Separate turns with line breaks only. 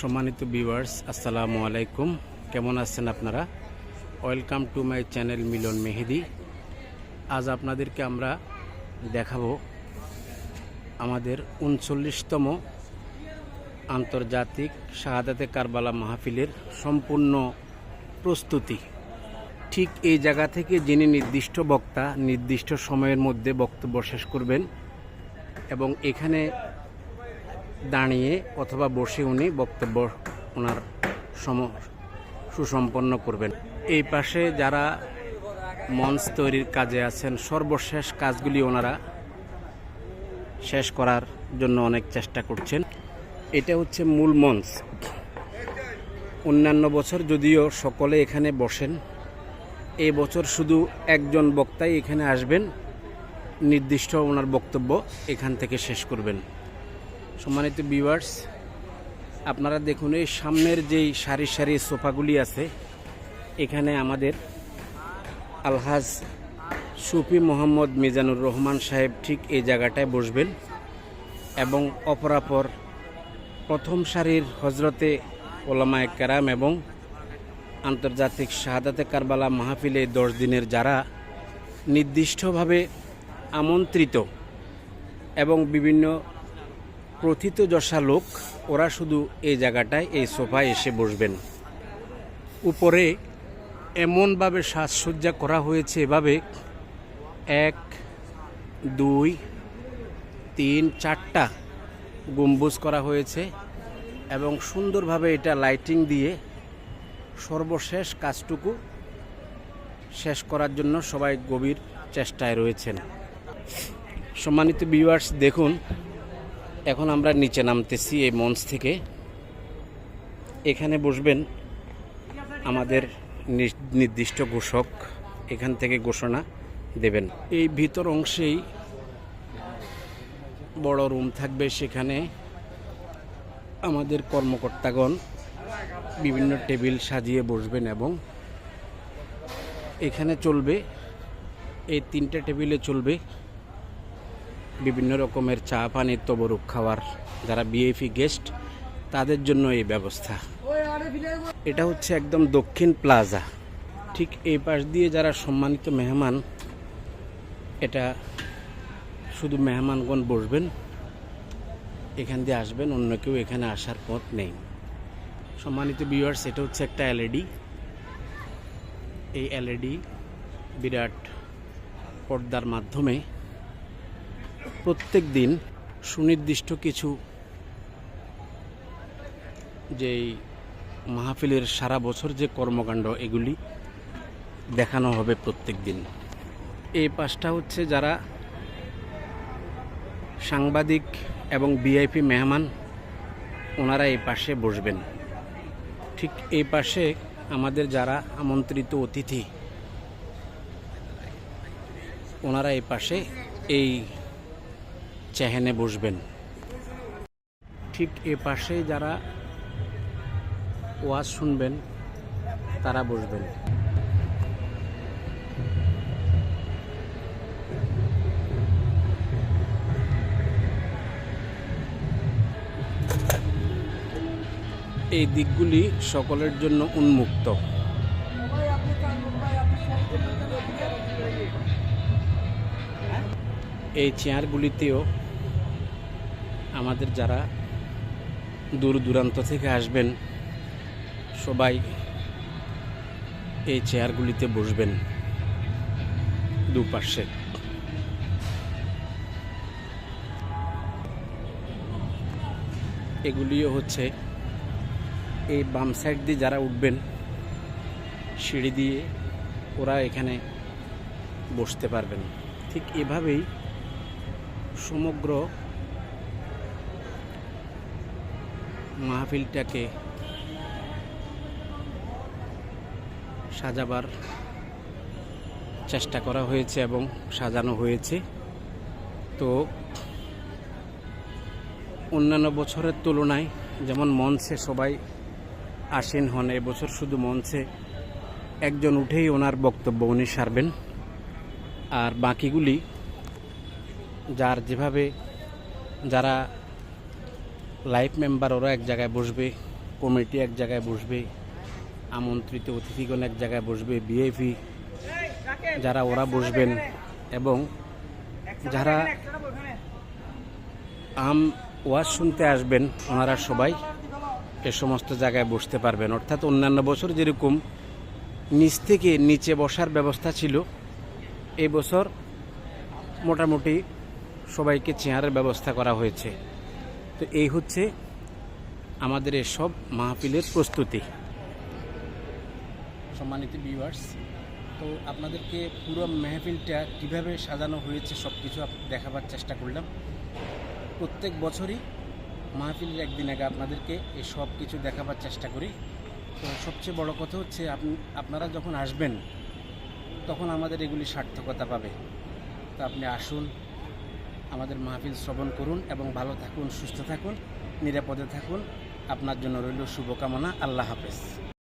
সম্মানিত ভিউয়ার্স আসসালামু আলাইকুম। কেমন আছেন আপনারা? Welcome to my channel Milan Mehedi আজ আপনাদেরকে আমরা দেখাবো আমাদের উনচল্লিশতম আন্তর্জাতিক শাহাদাতে কারবালা মাহফিলের সম্পূর্ণ প্রস্তুতি। ঠিক এই জায়গা থেকে যিনি নির্দিষ্ট বক্তা, নির্দিষ্ট সময়ের মধ্যে বক্তব্য শেষ করবেন এবং এখানে দাঁড়িয়ে অথবা বসে উনি বক্তব্য ওনার সম সুসম্পন্ন করবেন। এই পাশে যারা মঞ্চ তৈরির কাজে আছেন, সর্বশেষ কাজগুলি ওনারা শেষ করার জন্য অনেক চেষ্টা করছেন। এটা হচ্ছে মূল মঞ্চ। অন্যান্য বছর যদিও সকলে এখানে বসেন এই বছর শুধু একজন বক্তাই এখানে আসবেন। নির্দিষ্ট ওনার বক্তব্য এখান থেকে শেষ করবেন। সম্মানিত ভিউয়ার্স আপনারা দেখুন এই সামনের যেই সারি সারি সোফাগুলি আছে, এখানে আমাদের আলহাজ সুফি মোহাম্মদ মিজানুর রহমান সাহেব ঠিক এই জায়গাটায় বসবেন এবং অপরাপর প্রথম সারির হজরতে ওলামায় কেরাম এবং আন্তর্জাতিক শাহাদাতে কারবালা মাহফিলে দশ দিনের যারা নির্দিষ্টভাবে আমন্ত্রিত এবং বিভিন্ন প্রথিতযশা লোক, ওরা শুধু এই জায়গাটায়, এই সোফায় এসে বসবেন। উপরে এমনভাবে সাজসজ্জা করা হয়েছে এভাবে, এক, দুই, তিন, চারটা গম্বুজ করা হয়েছে এবং সুন্দরভাবে এটা লাইটিং দিয়ে সর্বশেষ কাজটুকু শেষ করার জন্য সবাই গভীর চেষ্টায় রয়েছেন। সম্মানিত ভিউয়ার্স দেখুন এখন আমরা নিচে নামতেছি এই মঞ্চ থেকে। এখানে বসবেন আমাদের নির্দিষ্ট ঘোষক। এখান থেকে ঘোষণা দেবেন। এই ভিতর অংশেই বড় রুম থাকবে। সেখানে আমাদের কর্মকর্তাগণ বিভিন্ন টেবিল সাজিয়ে বসবেন এবং এখানে চলবে, এই তিনটে টেবিলে চলবে। বিভিন্ন রকমের চা পানি তবরুক খাওয়ার যারা বিএফি গেস্ট তাদের জন্য এই ব্যবস্থা। এটা হচ্ছে একদম দক্ষিণ প্লাজা ঠিক এই পাশ দিয়ে যারা সম্মানিত মেহমান, এটা শুধু মেহমানগণ বসবেন, এখান দিয়ে আসবেন, অন্য কেউ এখানে আসার পথ নেই। সম্মানিত ভিউয়ার্স এটা হচ্ছে একটা এলইডি এই এলইডি বিরাট পর্দার মাধ্যমে প্রত্যেক দিন সুনির্দিষ্ট কিছু যেই মাহফিলের সারা বছর যে কর্মকাণ্ড, এগুলি দেখানো হবে প্রত্যেক দিন। এই পাশটা হচ্ছে যারা সাংবাদিক এবং ভিআইপি মেহমান, ওনারা এই পাশে বসবেন। ঠিক এই পাশে আমাদের যারা আমন্ত্রিত অতিথি, ওনারা এই পাশে এই চেহেনে বসবেন। ঠিক এ পাশে যারা ওয়াজ শুনবেন, তারা বসবেন। এই দিকগুলি সকলের জন্য উন্মুক্ত। এই চেয়ারগুলিতেও আমাদের যারা দূর দূরান্ত থেকে আসবেন, সবাই এই চেয়ারগুলিতে বসবেন দুপাশে। এগুলিও হচ্ছে এই বাম সাইড দিয়ে যারা উঠবেন, সিঁড়ি দিয়ে ওরা এখানে বসতে পারবেন। ঠিক এভাবেই সমগ্র মাহফিলটাকে সাজাবার চেষ্টা করা হয়েছে এবং সাজানো হয়েছে। তো অন্যান্য বছরের তুলনায় যেমন মঞ্চে সবাই আসেন হন, এবছর শুধু মঞ্চে একজন উঠেই ওনার বক্তব্য উনি সারবেন। আর বাকিগুলি যার যেভাবে যারা লাইফ মেম্বার ওরা এক জায়গায় বসবে, কমিটি এক জায়গায় বসবে, আমন্ত্রিত অতিথিগণ এক জায়গায় বসবে বিএপি যারা ওরা বসবেন এবং যারা আম ওয়াজ শুনতে আসবেন, ওনারা সবাই এ সমস্ত জায়গায় বসতে পারবেন। অর্থাৎ অন্যান্য বছর যেরকম নিচ থেকে নিচে বসার ব্যবস্থা ছিল এই বছর মোটামুটি সবাইকে চেয়ারের ব্যবস্থা করা হয়েছে। তো এই হচ্ছে আমাদের এসব মাহফিলের প্রস্তুতি। সম্মানিত ভিউয়ার্স তো আপনাদেরকে পুরো মেহফিলটা কীভাবে সাজানো হয়েছে সব কিছু দেখাবার চেষ্টা করলাম। প্রত্যেক বছরই মাহফিলের একদিন আগে আপনাদেরকে এই সব কিছু দেখাবার চেষ্টা করি। তো সবচেয়ে বড় কথা হচ্ছে আপনি আপনারা যখন আসবেন, তখন আমাদের এগুলি সার্থকতা পাবে। তো আপনি আসুন আমাদের মাহফিল শ্রবণ করুন এবং ভালো থাকুন, সুস্থ থাকুন, নিরাপদে থাকুন। আপনার জন্য রইল শুভকামনা। আল্লাহ হাফেজ।